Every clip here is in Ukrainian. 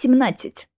17.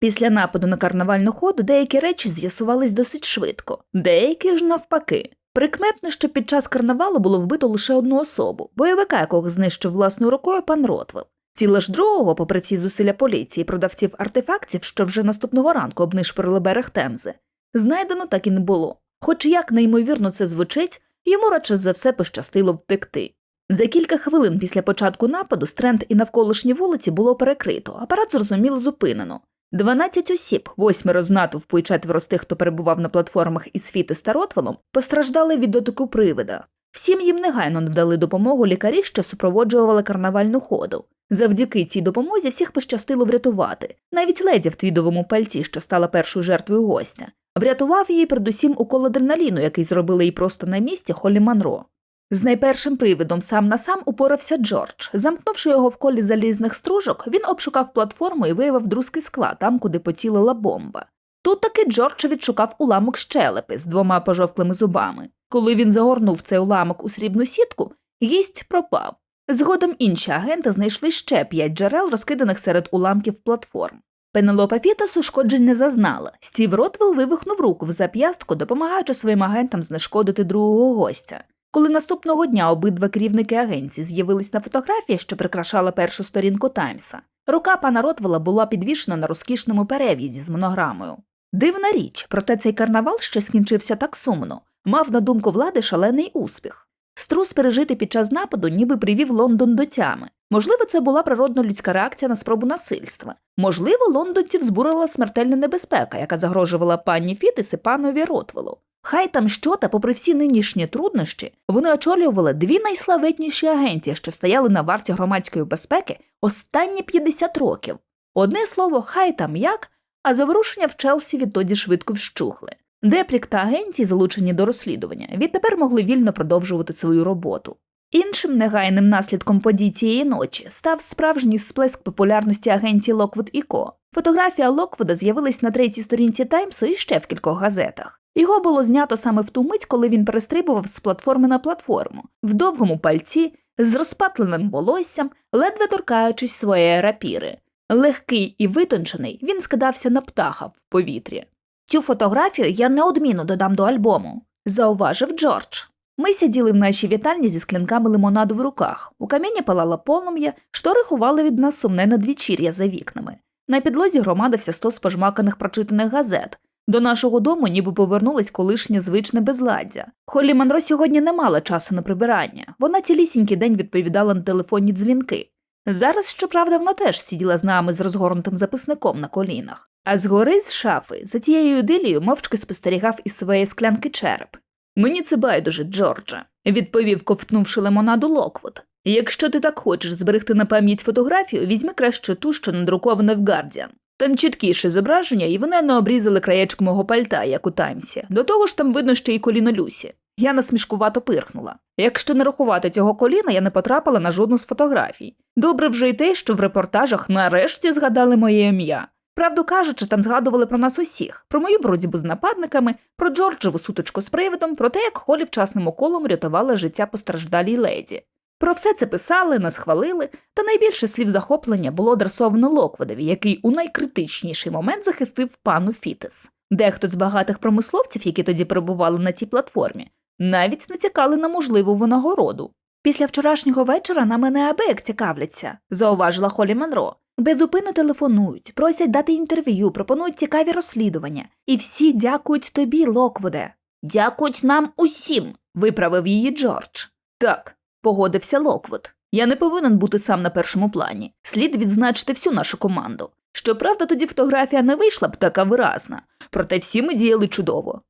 Після нападу на карнавальну ходу деякі речі з'ясувались досить швидко, деякі ж навпаки. Прикметно, що під час карнавалу було вбито лише одну особу, бойовика, якого знищив власною рукою пан Ротвелл. Тіла ж другого, попри всі зусилля поліції, продавців артефактів, що вже наступного ранку обнишпорили берег Темзи, знайдено так і не було. Хоч як неймовірно це звучить, йому радше за все пощастило втекти. За кілька хвилин після початку нападу стренд і навколишні вулиці було перекрито, апарат зрозуміло зупинено. 12 осіб, восьмеро з натовпу і четверо з тих, хто перебував на платформах із Фіти та Ротвелом, постраждали від дотику привида. Всім їм негайно надали допомогу лікарі, що супроводжували карнавальну ходу. Завдяки цій допомозі всіх пощастило врятувати, навіть леді в твідовому пальці, що стала першою жертвою гостя. Врятував її передусім укол адреналіну, який зробили їй просто на місці Холі Манро. З найпершим привидом сам на сам упорався Джордж. Замкнувши його в колі залізних стружок, він обшукав платформу і виявив друзький склад там, куди поцілила бомба. Тут таки Джордж відшукав уламок щелепи з двома пожовклими зубами. Коли він загорнув цей уламок у срібну сітку, гість пропав. Згодом інші агенти знайшли ще п'ять джерел, розкиданих серед уламків платформ. Пенелопа Фітас ушкоджень не зазнала. Стів Ротвелл вивихнув руку в зап'ястку, допомагаючи своїм агентам знешкодити другого гостя. Коли наступного дня обидва керівники агенції з'явились на фотографії, що прикрашала першу сторінку Таймса, рука пана Ротвелла була підвішена на розкішному перев'язі з монограмою. Дивна річ, проте цей карнавал, що скінчився так сумно, мав на думку влади шалений успіх. Струс пережитий під час нападу ніби привів Лондон до тями. Можливо, це була природно людська реакція на спробу насильства. Можливо, лондонців збурила смертельна небезпека, яка загрожувала пані Фітис і панові Ротвелу. Хай там що, та попри всі нинішні труднощі, вони очолювали дві найславетніші агенції, що стояли на варті громадської безпеки останні 50 років. Одне слово, хай там як, а заворушення в Челсі відтоді швидко вщухли. Депрік та агенції, залучені до розслідування, відтепер могли вільно продовжувати свою роботу. Іншим негайним наслідком подій цієї ночі став справжній сплеск популярності агенції Локвуд і Ко. Фотографія Локвуда з'явилась на третій сторінці Таймсу і ще в кількох газетах. Його було знято саме в ту мить, коли він перестрибував з платформи на платформу, в довгому пальці, з розпатленим волоссям, ледве торкаючись своєї рапіри. Легкий і витончений, він скидався на птаха в повітрі. Цю фотографію я неодмінно додам до альбому, зауважив Джордж. Ми сиділи в нашій вітальні зі склянками лимонаду в руках. У каміні палала полум'я, штори ховали від нас сумне надвічір'я за вікнами. На підлозі громадився стос пожмаканих прочитаних газет. До нашого дому ніби повернулось колишнє звичне безладдя. Холлі Монро сьогодні не мала часу на прибирання. Вона цілісінький день відповідала на телефонні дзвінки. Зараз, щоправда, вона теж сиділа з нами з розгорнутим записником на колінах, а згори з шафи за тією ідилією мовчки спостерігав із своєї склянки череп. Мені це байдуже, Джордже, відповів, ковтнувши лимонаду Локвуд. Якщо ти так хочеш зберегти на пам'ять фотографію, візьми краще ту, що надрукована в Гардіан. Там чіткіше зображення, і вони не обрізали краєчок мого пальта, як у Таймсі. До того ж там видно ще й коліно Люсі. Я насмішкувато пирхнула. Якщо не рахувати цього коліна, я не потрапила на жодну з фотографій. Добре вже й те, що в репортажах нарешті згадали моє ім'я. Правду кажучи, там згадували про нас усіх, про мою боротьбу з нападниками, про Джорджеву сутичку з привидом, про те, як Холі вчасним уколом рятувала життя постраждалій леді. Про все це писали, нас хвалили, та найбільше слів захоплення було адресовано Локводові, який у найкритичніший момент захистив пану Фітес. Дехто з багатих промисловців, які тоді перебували на цій платформі, навіть натякали на можливу винагороду. Після вчорашнього вечора на мене абек цікавляться, зауважила Холі Монро. Безупинно телефонують, просять дати інтерв'ю, пропонують цікаві розслідування. І всі дякують тобі, Локвуде. Дякують нам усім, виправив її Джордж. Так, погодився Локвуд. Я не повинен бути сам на першому плані. Слід відзначити всю нашу команду. Щоправда, тоді фотографія не вийшла б така виразна, проте всі ми діяли чудово.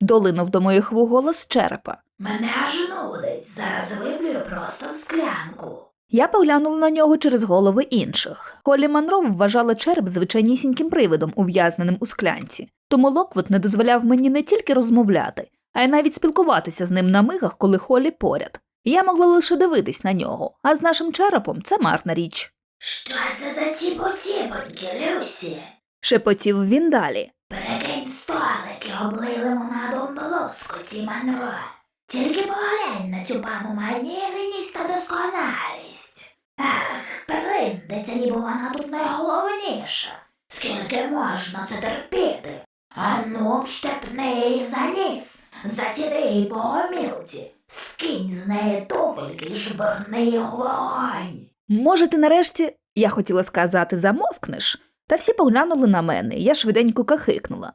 Долинув до моїх вух голос черепа. Мене аж нудить. Зараз виплюю просто в склянку. Я поглянула на нього через голови інших. Холі Манро вважала череп звичайнісіньким привидом, ув'язненим у склянці. Тому Локвуд не дозволяв мені не тільки розмовляти, а й навіть спілкуватися з ним на мигах, коли Холі поряд. Я могла лише дивитись на нього, а з нашим черепом це марна річ. Що це за тіпо-тіпоньки, Люсі? Шепотів він далі. Перекинь столик і облий лимонадом полоскоті Манро. Тільки поглянь на цю пану манірність та досконалість. Ах, виндиться, ніби вона тут найголовніша. Скільки можна це терпіти? Ану, вщепни її за ніс, затіни її по гомілці, скинь з неї туфельки і жбурни їх вогонь. Може, ти нарешті, я хотіла сказати, замовкнеш, та всі поглянули на мене, я швиденько кахикнула.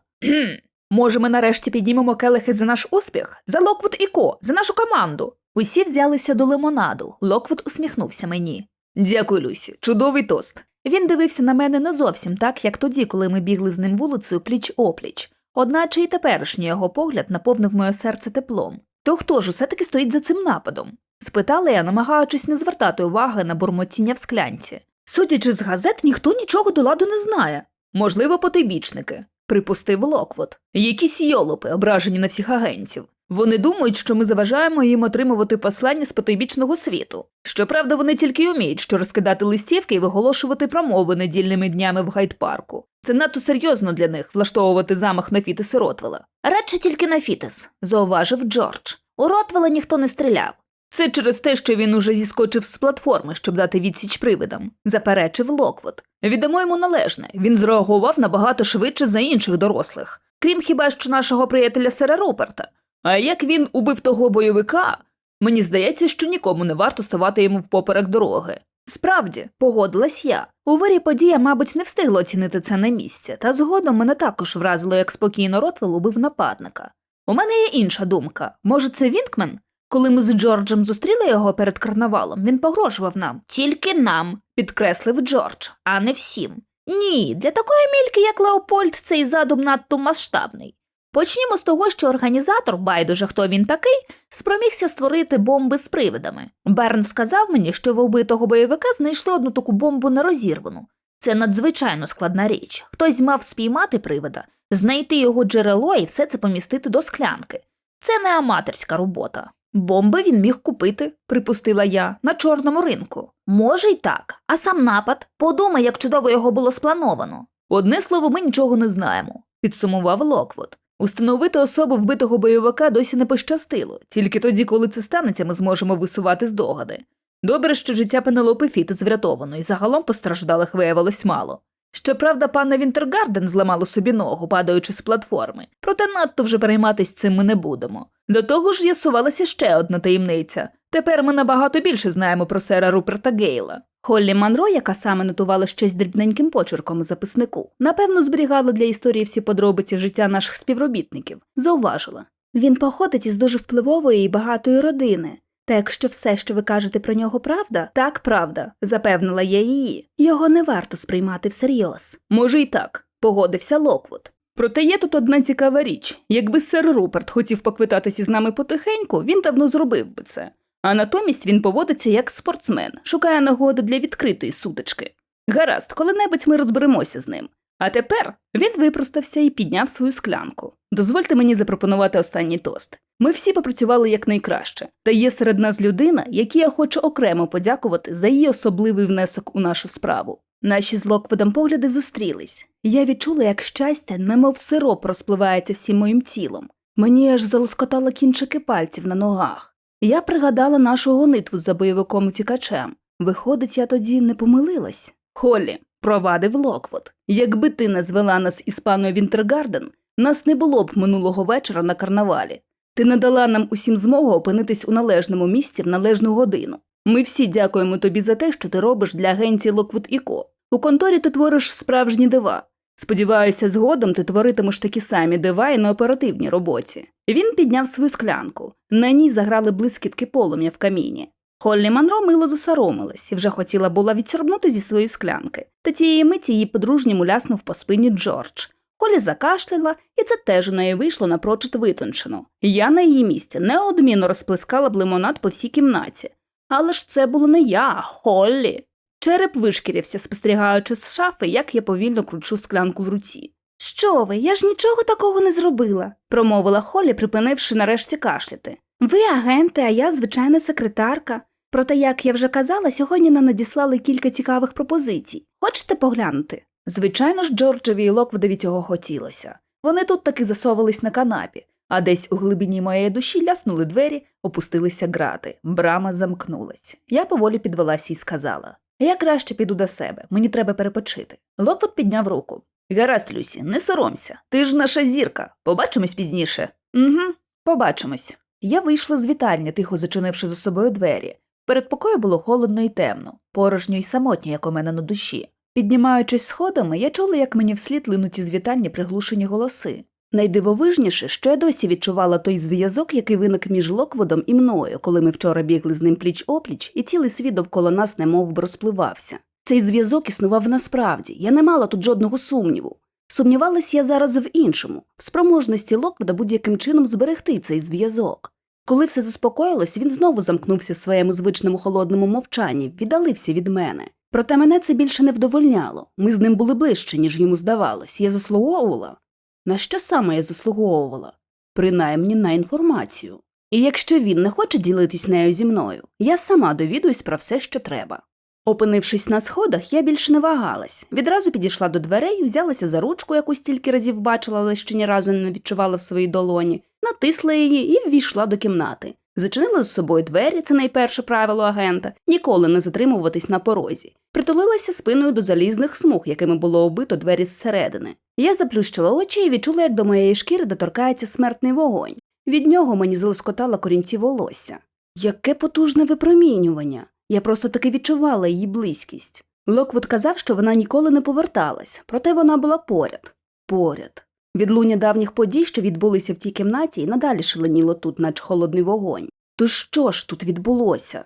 «Кхм. Може, ми нарешті піднімемо келихи за наш успіх? За Локвуд і Ко, за нашу команду. Усі взялися до лимонаду. Локвуд усміхнувся мені. Дякую, Люсі, чудовий тост. Він дивився на мене не зовсім так, як тоді, коли ми бігли з ним вулицею пліч опліч. Одначе і теперішній його погляд наповнив моє серце теплом. То хто ж усе таки стоїть за цим нападом? спитала я, намагаючись не звертати уваги на бурмотіння в склянці. Судячи з газет, ніхто нічого до ладу не знає. Можливо, потойбічники, припустив Локвот. Якісь йолопи, ображені на всіх агентів. Вони думають, що ми заважаємо їм отримувати послання з потойбічного світу. Щоправда, вони тільки й уміють, що розкидати листівки і виголошувати промови недільними днями в гайд-парку. Це надто серйозно для них влаштовувати замах на Фітес-Ротвела. Радше тільки на Фітес, зауважив Джордж. У Ротвела ніхто не стріляв. Це через те, що він уже зіскочив з платформи, щоб дати відсіч привидам, заперечив Локвот. Віддамо йому належне. Він зреагував набагато швидше за інших дорослих, крім хіба що нашого приятеля Сера Руперта. А як він убив того бойовика, мені здається, що нікому не варто ставати йому впоперек дороги. Справді, погодилась я. У вирі подія, мабуть, не встигла оцінити це на місці, та згодом мене також вразило, як спокійно Ротвел убив нападника. У мене є інша думка. Може, це Вінкмен? Коли ми з Джорджем зустріли його перед карнавалом, він погрожував нам. Тільки нам, підкреслив Джордж, а не всім. Ні, для такої мільки, як Леопольд, цей задум надто масштабний. Почнімо з того, що організатор, байдуже хто він такий, спромігся створити бомби з привидами. Берн сказав мені, що в убитого бойовика знайшли одну таку бомбу нерозірвану. Це надзвичайно складна річ. Хтось мав спіймати привида, знайти його джерело і все це помістити до склянки. Це не аматорська робота. Бомби він міг купити, припустила я, на чорному ринку. Може й так, а сам напад, подумай, як чудово його було сплановано. Одне слово, ми нічого не знаємо, підсумував Локвуд. Установити особу вбитого бойовика досі не пощастило, тільки тоді, коли це станеться, ми зможемо висувати здогади. Добре, що життя Пенелопи Фітес врятовано, і загалом постраждалих виявилось мало. Щоправда, пана Вінтергарден зламало собі ногу, падаючи з платформи, проте надто вже перейматись цим ми не будемо. До того ж з'ясувалася ще одна таємниця. Тепер ми набагато більше знаємо про сера Руперта Гейла. Холлі Манро, яка саме нотувала щось дрібненьким почерком у записнику, напевно, зберігала для історії всі подробиці життя наших співробітників, зауважила. Він походить із дуже впливової і багатої родини. Та якщо все, що ви кажете про нього, правда, так правда, запевнила я її. Його не варто сприймати всерйоз. Може, й так, погодився Локвуд. Проте є тут одна цікава річ. Якби сер Руперт хотів поквитатися з нами потихеньку, він давно зробив би це. А натомість він поводиться як спортсмен, шукає нагоди для відкритої сутички. Гаразд, коли-небудь ми розберемося з ним. А тепер він випростався і підняв свою склянку. Дозвольте мені запропонувати останній тост. Ми всі попрацювали якнайкраще, та є серед нас людина, якій я хочу окремо подякувати за її особливий внесок у нашу справу. Наші з Локводом погляди зустрілись. Я відчула, як щастя, немов сироп розпливається всім моїм тілом. Мені аж залоскотало кінчики пальців на ногах. Я пригадала нашу гонитву за бойовиком утікачем. Виходить, я тоді не помилилась. Холлі, провадив Локвуд. Якби ти не звела нас із паною Вінтергарден, нас не було б минулого вечора на карнавалі. Ти не дала нам усім змогу опинитись у належному місці в належну годину. Ми всі дякуємо тобі за те, що ти робиш для агенції Локвуд і Ко. У конторі ти твориш справжні дива. Сподіваюся, згодом ти творитимеш такі самі дива і на оперативній роботі. Він підняв свою склянку. На ній заграли блискітки полум'я в каміні. Холлі Манро мило засоромилась і вже хотіла була відсорбнути зі своєї склянки, та тієї миті її подружньому ляснув по спині Джордж. Холі закашляла, і це теж у неї вийшло напрочуд витончено. Я на її місці неодмінно розплескала б лимонад по всій кімнаті. Але ж це було не я, Холлі. Череп вишкірився, спостерігаючи з шафи, як я повільно кручу склянку в руці. Що ви, я ж нічого такого не зробила, промовила Холлі, припинивши нарешті кашляти. Ви агенти, а я звичайна секретарка. Проте, як я вже казала, сьогодні нам надіслали кілька цікавих пропозицій. Хочете поглянути? Звичайно ж, Джорджеві і Локвудові цього хотілося. Вони тут таки засовувались на канапі, а десь у глибині моєї душі ляснули двері, опустилися грати, брама замкнулась. Я поволі підвелася і сказала Я краще піду до себе, мені треба перепочити. Локвуд підняв руку. Гаразд, Люсі, не соромся. Ти ж наша зірка. Побачимось пізніше. Угу, побачимось. Я вийшла з вітальні, тихо зачинивши за собою двері. Перед покою було холодно і темно, порожньо і самотньо, як у мене на душі. Піднімаючись сходами, я чула, як мені вслід линуть із вітальні приглушені голоси. Найдивовижніше, що я досі відчувала той зв'язок, який виник між Локводом і мною, коли ми вчора бігли з ним пліч опліч, і цілий світ довкола нас немовби розпливався. Цей зв'язок існував насправді, я не мала тут жодного сумніву. Сумнівалась я зараз в іншому, в спроможності Локвода будь-яким чином зберегти цей зв'язок. Коли все заспокоїлось, він знову замкнувся в своєму звичному холодному мовчанні, віддалився від мене. Проте мене це більше не вдовольняло. Ми з ним були ближче, ніж йому здавалось. Я заслуговувала. На що саме я заслуговувала? Принаймні на інформацію. І якщо він не хоче ділитись нею зі мною, я сама довідуюсь про все, що треба. Опинившись на сходах, я більше не вагалась. Відразу підійшла до дверей, взялася за ручку, яку стільки разів бачила, але ще ні разу не відчувала в своїй долоні, натисла її і ввійшла до кімнати. Зачинила з собою двері, це найперше правило агента, ніколи не затримуватись на порозі. Притулилася спиною до залізних смуг, якими було оббито двері зсередини. Я заплющила очі і відчула, як до моєї шкіри доторкається смертний вогонь. Від нього мені залоскотала корінці волосся. Яке потужне випромінювання! Я просто таки відчувала її близькість. Локвуд казав, що вона ніколи не поверталась, проте вона була поряд. Поряд. Відлуння давніх подій, що відбулися в тій кімнаті, і надалі шаленіло тут, наче холодний вогонь. То що ж тут відбулося?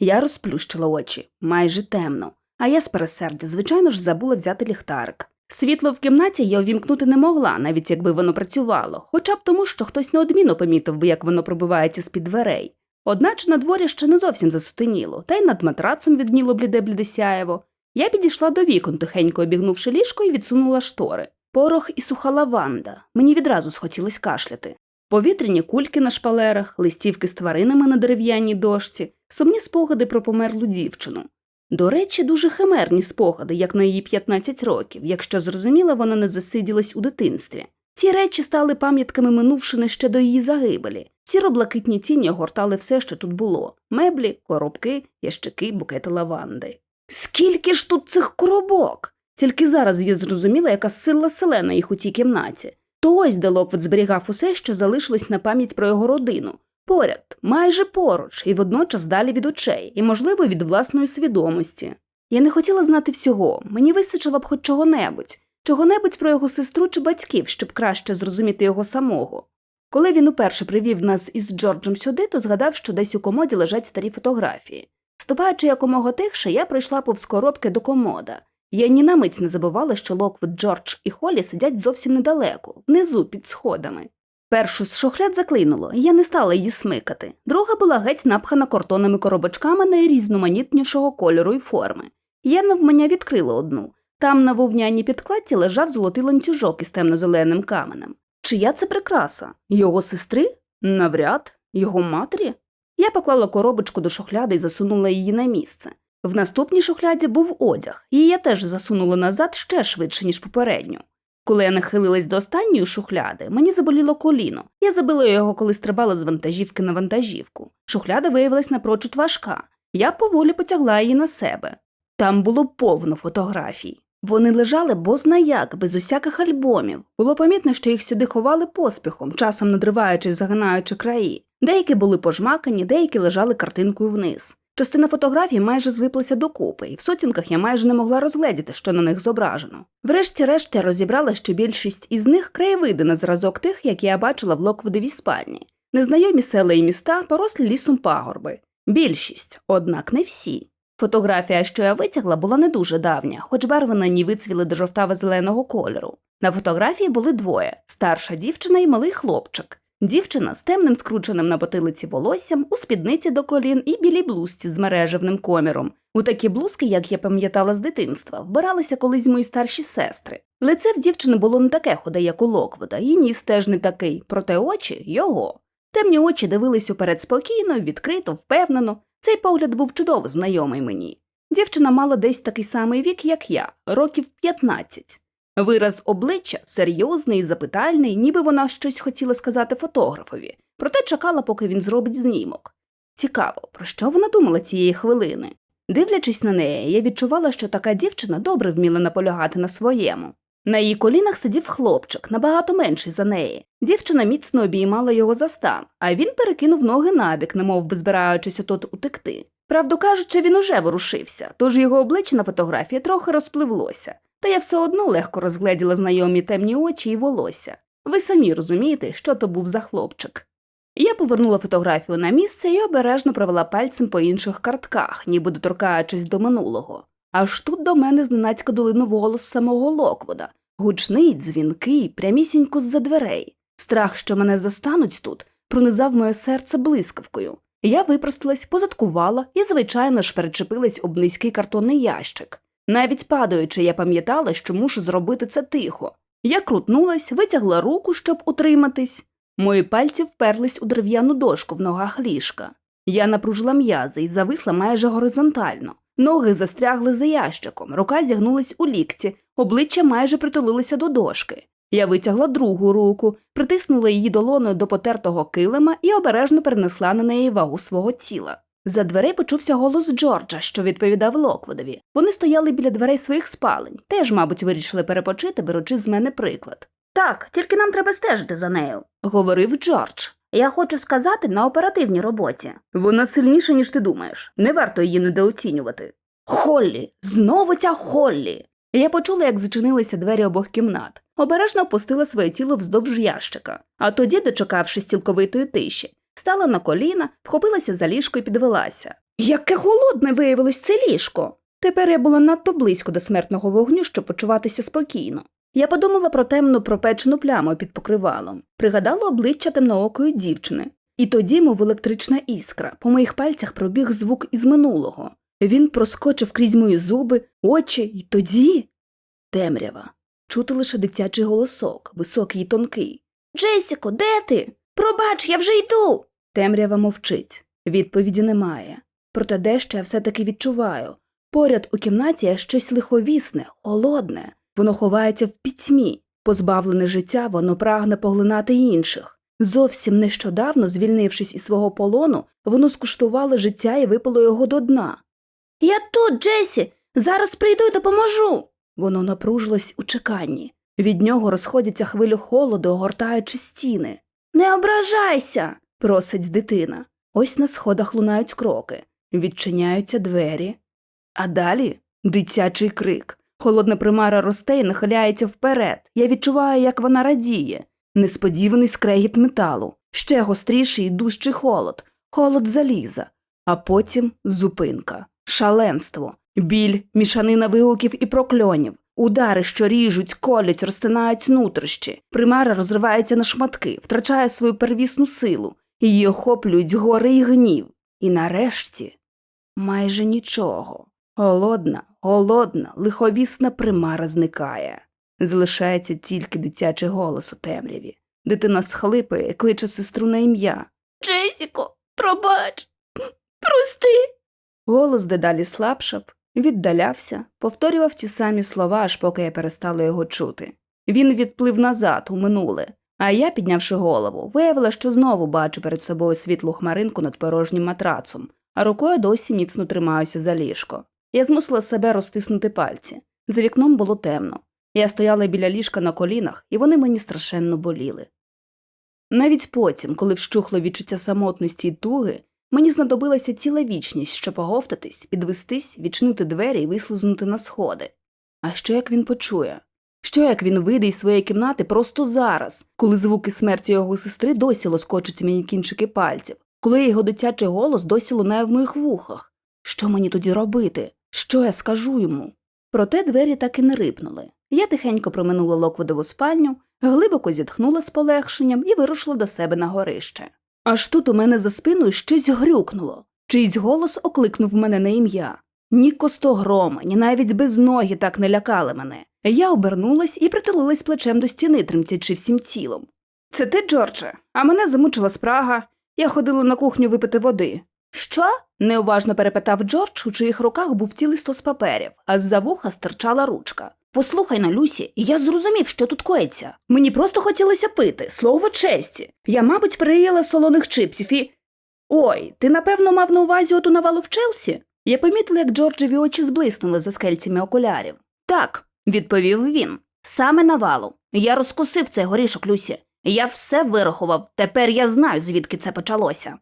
Я розплющила очі, майже темно, а я з пересердя, звичайно ж, забула взяти ліхтарик. Світло в кімнаті я увімкнути не могла, навіть якби воно працювало, хоча б тому, що хтось неодмінно помітив би, як воно пробивається з-під дверей. Одначе на дворі ще не зовсім засутеніло, та й над матрацом відніло бліде-бліде сяєво. Я підійшла до вікон, тихенько обігнувши ліжко і відсунула штори. Порох і суха лаванда. Мені відразу схотілось кашляти. Повітряні кульки на шпалерах, листівки з тваринами на дерев'яній дошці, сумні спогади про померлу дівчину. До речі, дуже химерні спогади, як на її 15 років, якщо зрозуміла, вона не засиділась у дитинстві. Ці речі стали пам'ятками минувшини ще до її загибелі. Сіро-блакитні тіні огортали все, що тут було меблі, коробки, ящики, букети лаванди. Скільки ж тут цих коробок? Тільки зараз я зрозуміла, яка сила селена їх у тій кімнаті. То ось де Локвуд зберігав усе, що залишилось на пам'ять про його родину. Поряд, майже поруч, і водночас далі від очей, і, можливо, від власної свідомості. Я не хотіла знати всього, мені вистачило б хоч чого-небудь, чого-небудь про його сестру чи батьків, щоб краще зрозуміти його самого. Коли він уперше привів нас із Джорджем сюди, то згадав, що десь у комоді лежать старі фотографії. Ступаючи якомога тихше, я прийшла повз коробки до комода. Я ні на мить не забувала, що Локвуд, Джордж і Холі сидять зовсім недалеко, внизу під сходами. Першу з шухляд заклинуло, і я не стала її смикати. Друга була геть напхана картонними коробочками найрізноманітнішого кольору і форми. Я навмання відкрила одну. Там на вовняній підкладці лежав золотий ланцюжок із темно-зеленим каменем. Чия це прикраса? Його сестри? Навряд, його матері? Я поклала коробочку до шухляди і засунула її на місце. В наступній шухляді був одяг, її теж засунула назад ще швидше, ніж попередню. Коли я нахилилась до останньої шухляди, мені заболіло коліно. Я забила його, коли стрибала з вантажівки на вантажівку. Шухляда виявилась напрочуд важка. Я поволі потягла її на себе. Там було повно фотографій. Вони лежали бозна як, без усяких альбомів. Було помітно, що їх сюди ховали поспіхом, часом надриваючись, загинаючи краї. Деякі були пожмакані, деякі лежали картинкою вниз. Частина фотографій майже злиплася докупи, і в сутінках я майже не могла розгледіти, що на них зображено. Врешті-решт я розібрала, що більшість із них краєвиди на зразок тих, які я бачила в Локвудовій спальні. Незнайомі села і міста, порослі лісом пагорби. Більшість, однак не всі. Фотографія, що я витягла, була не дуже давня, хоч барви на ній вицвіли до жовтаво-зеленого кольору. На фотографії були двоє старша дівчина і малий хлопчик. Дівчина з темним скрученим на потилиці волоссям, у спідниці до колін і білій блузці з мережевним коміром. У такі блузки, як я пам'ятала з дитинства, вбиралися колись мої старші сестри. Лице в дівчини було не таке худе, як у Локвода, і ніс теж не такий, проте очі його. Темні очі дивились уперед спокійно, відкрито, впевнено. Цей погляд був чудово знайомий мені. Дівчина мала десь такий самий вік, як я, років 15. Вираз обличчя серйозний і запитальний, ніби вона щось хотіла сказати фотографові, проте чекала, поки він зробить знімок. Цікаво, про що вона думала цієї хвилини? Дивлячись на неї, я відчувала, що така дівчина добре вміла наполягати на своєму. На її колінах сидів хлопчик, набагато менший за неї. Дівчина міцно обіймала його за стан, а він перекинув ноги набік, немов би збираючись отот утекти. Правду кажучи, він уже ворушився, тож його обличчя на фотографії трохи розпливлося, та я все одно легко розгледіла знайомі темні очі і волосся. Ви самі розумієте, що то був за хлопчик. Я повернула фотографію на місце і обережно провела пальцем по інших картках, ніби доторкаючись до минулого. Аж тут до мене зненацька долинув голос самого Локвода, гучний, дзвінкий, прямісінько з-за дверей. Страх, що мене застануть тут, пронизав моє серце блискавкою. Я випросталась, позадкувала і, звичайно ж, перечепилась об низький картонний ящик. Навіть падаючи, я пам'ятала, що мушу зробити це тихо. Я крутнулась, витягла руку, щоб утриматись. Мої пальці вперлись у дерев'яну дошку в ногах ліжка. Я напружила м'язи і зависла майже горизонтально. Ноги застрягли за ящиком, рука зігнулась у лікті, обличчя майже притулилося до дошки. Я витягла другу руку, притиснула її долоною до потертого килима і обережно перенесла на неї вагу свого тіла. За дверей почувся голос Джорджа, що відповідав Локводові. Вони стояли біля дверей своїх спалень, теж, мабуть, вирішили перепочити, беручи з мене приклад. Так, тільки нам треба стежити за нею, говорив Джордж. Я хочу сказати на оперативній роботі. Вона сильніша, ніж ти думаєш. Не варто її недооцінювати. Холлі, знову ця Холлі. Я почула, як зачинилися двері обох кімнат. Обережно опустила своє тіло вздовж ящика, а тоді, дочекавшись цілковитої тиші, стала на коліна, вхопилася за ліжко і підвелася. Яке голодне виявилось це ліжко. Тепер я була надто близько до смертного вогню, щоб почуватися спокійно. Я подумала про темну пропечену пляму під покривалом, пригадала обличчя темноокої дівчини. І тоді, мов електрична іскра, по моїх пальцях пробіг звук із минулого. Він проскочив крізь мої зуби, очі, і тоді. Темрява. Чути лише дитячий голосок, високий і тонкий. Джесіко, де ти? Пробач, я вже йду. Темрява мовчить. Відповіді немає. Проте дещо я все-таки відчуваю. Поряд у кімнаті є щось лиховісне, холодне. Воно ховається в пітьмі. Позбавлене життя, воно прагне поглинати інших. Зовсім нещодавно, звільнившись із свого полону, воно скуштувало життя і випило його до дна. Я тут, Джесі, зараз прийду і допоможу. Воно напружилось у чеканні. Від нього розходяться хвилі холоду, огортаючи стіни. Не ображайся, просить дитина. Ось на сходах лунають кроки, відчиняються двері. А далі дитячий крик. Холодна примара росте і нахиляється вперед. Я відчуваю, як вона радіє. Несподіваний скрегіт металу, ще гостріший і дужчий холод, холод заліза, а потім зупинка, шаленство, біль, мішанина вигуків і прокльонів, удари, що ріжуть, колять, розтинають нутрощі. Примара розривається на шматки, втрачає свою первісну силу, її охоплюють гори і гнів. І нарешті майже нічого. Голодна, голодна, лиховісна примара зникає. Залишається тільки дитячий голос у темряві. Дитина схлипає кличе сестру на ім'я. Джесіко, пробач, прости. Голос дедалі слабшав, віддалявся, повторював ті самі слова, аж поки я перестала його чути. Він відплив назад, у минуле, а я, піднявши голову, виявила, що знову бачу перед собою світлу хмаринку над порожнім матрацом, а рукою досі міцно тримаюся за ліжко. Я змусила себе розтиснути пальці. За вікном було темно. Я стояла біля ліжка на колінах, і вони мені страшенно боліли. Навіть потім, коли вщухло відчуття самотності й туги, мені знадобилася ціла вічність, щоб оговтатись, підвестись, відчинити двері і вислузнути на сходи. А що як він почує? Що як він вийде із своєї кімнати просто зараз, коли звуки смерті його сестри досі лоскочуть мені кінчики пальців, коли його дитячий голос досі лунає в моїх вухах? Що мені тоді робити? Що я скажу йому? Проте двері так і не рипнули. Я тихенько проминула Локводову спальню, глибоко зітхнула з полегшенням і вирушила до себе на горище. Аж тут у мене за спиною щось грюкнуло. Чийсь голос окликнув мене на ім'я. Ні костогроми, ні навіть без ноги так не лякали мене. Я обернулась і притулилась плечем до стіни, тремтячи всім тілом. Це ти, Джордже? А мене замучила спрага. Я ходила на кухню випити води. Що? неуважно перепитав Джордж, у чиїх руках був цілий стос паперів, а з-за вуха стирчала ручка. Послухай на Люсі, я зрозумів, що тут коїться. Мені просто хотілося пити, слово честі. Я, мабуть, переїла солоних чипсів і. Ой, ти напевно мав на увазі оту навалу в Челсі? Я помітила, як Джорджеві очі зблиснули за скельцями окулярів. Так, відповів він. Саме навалу. Я розкусив цей горішок Люсі. Я все вирахував. Тепер я знаю, звідки це почалося.